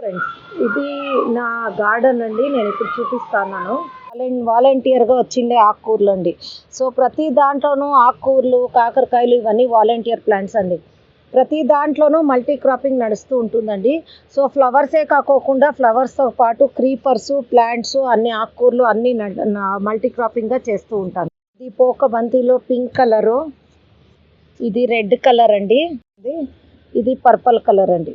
Friends ఇది నా garden అండి. నేను ఇప్పుడు చూపిస్తాను వాలంటీర్గా వచ్చిండే ఆకుకూరలు అండి. సో ప్రతి దాంట్లోనూ ఆకుకూరలు కాకరకాయలు ఇవన్నీ వాలంటీర్ ప్లాంట్స్ అండి. ప్రతి దాంట్లోనూ మల్టీ క్రాపింగ్ నడుస్తూ ఉంటుందండి. సో ఫ్లవర్సే కాకోకుండా ఫ్లవర్స్తో పాటు క్రీపర్స్ ప్లాంట్స్ అన్ని ఆకుకూరలు అన్ని మల్టీ క్రాపింగ్గా చేస్తూ ఉంటాను ఇది పోక బంతిలో పింక్ కలరు ఇది రెడ్ కలర్ అండి. ఇది ఇది కలర్ అండి.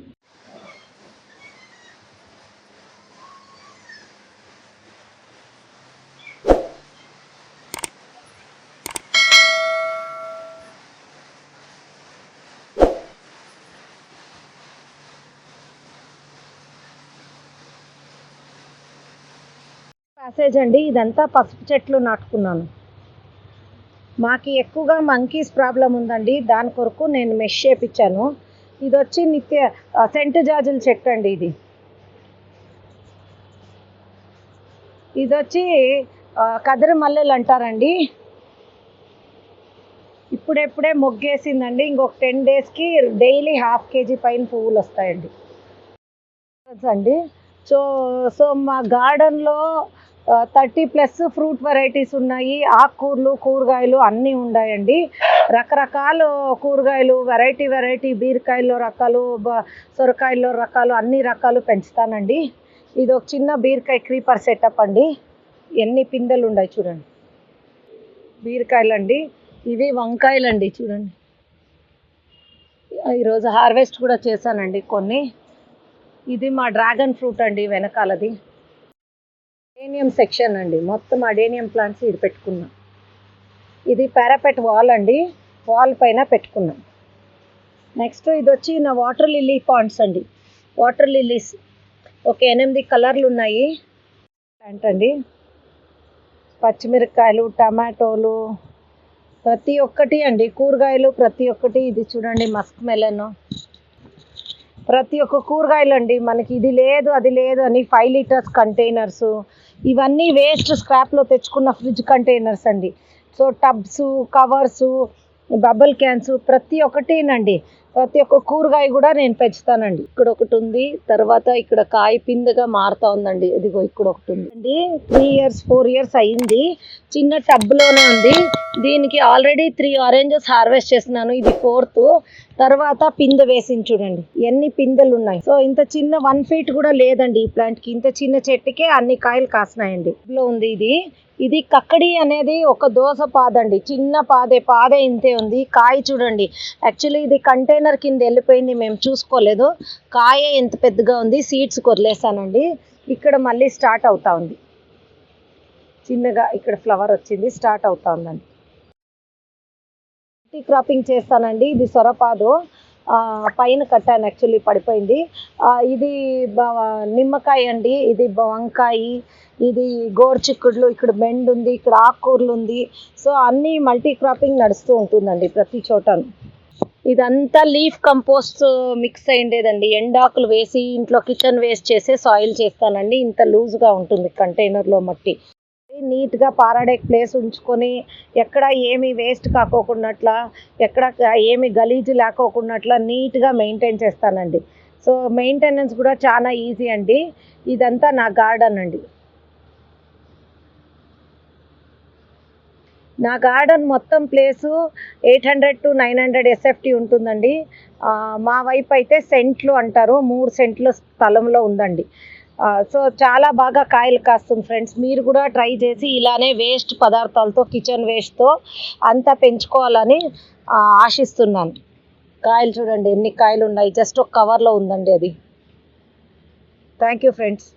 ప్యాసేజ్ అండి ఇదంతా పసుపు చెట్లు నాటుకున్నాను. మాకు ఎక్కువగా మంకీస్ ప్రాబ్లం ఉందండి దాని కొరకు నేను మెష్ చేపించాను ఇది వచ్చి నిత్య సెంట్ సెంటు జాజుల చెట్టు అండి ఇది. ఇది వచ్చి కదిరి మల్లెలు అంటారండి. ఇప్పుడెప్పుడే మొగ్గేసిందండి ఇంకొక టెన్ డేస్కి డైలీ హాఫ్ కేజీ పైన పువ్వులు వస్తాయండి. అండి సో సో మా గార్డెన్లో థర్టీ ప్లస్ ఫ్రూట్ వెరైటీస్ ఉన్నాయి. ఆకుకూరలు కూరగాయలు అన్నీ ఉన్నాయండి రకరకాల కూరగాయలు వెరైటీ వెరైటీ బీరకాయల్లో రకాలు బ- సొరకాయల్లో రకాలు అన్ని రకాలు పెంచుతానండి. ఇది ఒక చిన్న బీరకాయ క్రీపర్ సెటప్ అండి. ఎన్ని పిందెలు ఉన్నాయి చూడండి. బీరకాయలండి. ఇవి వంకాయలండి చూడండి. ఈరోజు హార్వెస్ట్ కూడా చేశానండి కొన్ని. ఇది మా డ్రాగన్ ఫ్రూట్ అండి వెనకాలది. అడేనియం సెక్షన్ అండి. మొత్తం అడేనియం ప్లాంట్స్ ఇది పెట్టుకున్నాం. ఇది పారాపెట్ వాల్ అండి. వాల్ పైన పెట్టుకున్నాం. నెక్స్ట్ ఇది వచ్చి నా వాటర్ లిల్లీ పాండ్స్ అండి. Water lilies. ఒక ఎనిమిది కలర్లు ఉన్నాయి. ప్లాంట్ అండి. పచ్చిమిరపకాయలు టమాటోలు ప్రతి ఒక్కటి అండి. కూరగాయలు ప్రతి ఒక్కటి. ఇది చూడండి మస్క్ మెలన్. ప్రతి ఒక్క కూరగాయలు అండి మనకి ఇది లేదు అది లేదు అని ఫైవ్ లీటర్స్ కంటైనర్స్ ఇవన్నీ వేస్ట్ స్క్రాప్లో తెచ్చుకున్న ఫ్రిడ్జ్ కంటైనర్స్ అండి. So tubs covers bubble cans ప్రతి ఒక్కటినండి. ప్రతి ఒక్క కూరగాయ కూడా నేను పెంచుతానండి. ఇక్కడ ఒకటి ఉంది తర్వాత ఇక్కడ కాయ పిందగా మారుతా ఉందండి. ఇదిగో ఇక్కడ ఒకటి ఉంది. అండి త్రీ ఇయర్స్ ఫోర్ ఇయర్స్ అయింది. చిన్న టబ్లోనే ఉంది. దీనికి ఆల్రెడీ త్రీ ఆరెంజెస్ హార్వెస్ట్ చేసినాను ఇది ఫోర్త్ తర్వాత పిందె వేసింది చూడండి. ఎన్ని పిందెలు ఉన్నాయి. సో ఇంత చిన్న వన్ ఫీట్ కూడా లేదండి ఈ ప్లాంట్కి. ఇంత చిన్న చెట్టుకే అన్ని కాయలు కాసినాయండి. ఇందులో ఉంది ఇది. ఇది కక్కడి అనేది ఒక దోస పాదండి. చిన్న పాదే పాదే ఇంతే ఉంది. కాయ చూడండి. యాక్చువల్లీ ఇది కంటైనర్ కింద వెళ్ళిపోయింది మేము చూసుకోలేదు. కాయ ఎంత పెద్దగా ఉంది సీడ్స్ కొదిలేసానండి ఇక్కడ మళ్ళీ స్టార్ట్ అవుతా ఉంది. చిన్నగా ఇక్కడ ఫ్లవర్ వచ్చింది స్టార్ట్ అవుతా ఉందండి. టీ క్రాపింగ్ చేస్తానండి ఇది సొరపాదు. పైన కట్టాను యాక్చువల్లీ పడిపోయింది. ఇది నిమ్మకాయ అండి ఇది వంకాయ ఇది గోరుచిక్కుడులు ఇక్కడ బెండ్ ఉంది ఇక్కడ ఆకుకూరలు ఉంది. సో అన్నీ మల్టీ క్రాపింగ్ నడుస్తూ ఉంటుందండి ప్రతి చోటను. ఇదంతా లీఫ్ కంపోస్ట్ మిక్స్ అయ్యిండేదండి. ఎండాకులు వేసి ఇంట్లో కిచెన్ వేస్ట్ చేసే సాయిల్ చేస్తానండి. ఇంత లూజ్గా ఉంటుంది కంటైనర్లో మట్టి. నీట్గా పారాడే ప్లేస్ ఉంచుకొని ఎక్కడ ఏమి వేస్ట్ కాకోకున్నట్ల ఎక్కడ ఏమి గలీజు లేకోకున్నట్ల నీట్గా మెయింటైన్ చేస్తానండి. సో మెయింటెనెన్స్ కూడా చాలా ఈజీ అండి. ఇదంతా నా గార్డెన్ అండి. నా గార్డెన్ మొత్తం place eight hundred to nine hundred SFT ఉంటుందండి. మా వైపు అయితే సెంట్లు అంటారు మూడు సెంట్ల స్థలంలో ఉందండి. సో చాలా బాగా కాయలు కాస్తుంది ఫ్రెండ్స్. మీరు కూడా ట్రై చేసి ఇలానే వేస్ట్ పదార్థాలతో కిచెన్ వేస్ట్తో అంతా పెంచుకోవాలని ఆశిస్తున్నాను. కాయలు చూడండి ఎన్ని కాయలు ఉన్నాయి. జస్ట్ ఒక కవర్లో ఉందండి అది. Thank you friends.